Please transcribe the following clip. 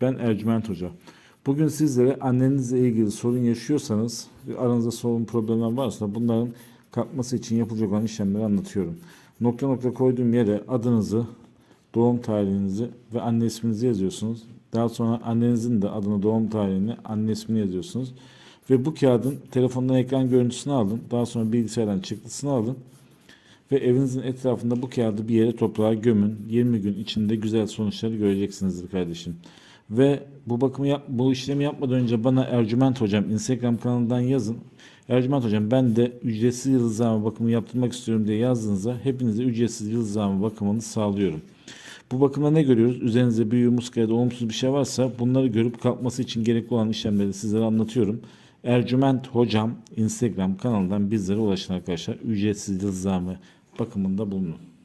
Ben Ercüment Hoca. Bugün sizlere annenizle ilgili sorun yaşıyorsanız, aranızda sorun problemler varsa bunların kalkması için yapılacak olan işlemleri anlatıyorum. Nokta nokta koyduğum yere adınızı, doğum tarihinizi ve anne isminizi yazıyorsunuz. Daha sonra annenizin de adını, doğum tarihini, anne ismini yazıyorsunuz. Ve bu kağıdın telefondan ekran görüntüsünü alın. Daha sonra bilgisayardan çıktısını alın. Ve evinizin etrafında bu kağıdı bir yere toprağa gömün. 20 gün içinde güzel sonuçları göreceksinizdir kardeşim. Ve bu bakımı yap, bu işlemi yapmadan önce bana Ercüment Hocam Instagram kanalından yazın. Ercüment Hocam ben de ücretsiz yıldızlama bakımı yaptırmak istiyorum diye yazdığınızda hepinize ücretsiz yıldızlama bakımını sağlıyorum. Bu bakımda ne görüyoruz? Üzerinizde büyü, muska ya da olumsuz bir şey varsa bunları görüp kalkması için gerekli olan işlemleri sizlere anlatıyorum. Ercüment Hocam Instagram kanalından bizlere ulaşın arkadaşlar. Ücretsiz yıldızlama bakımında bulunun.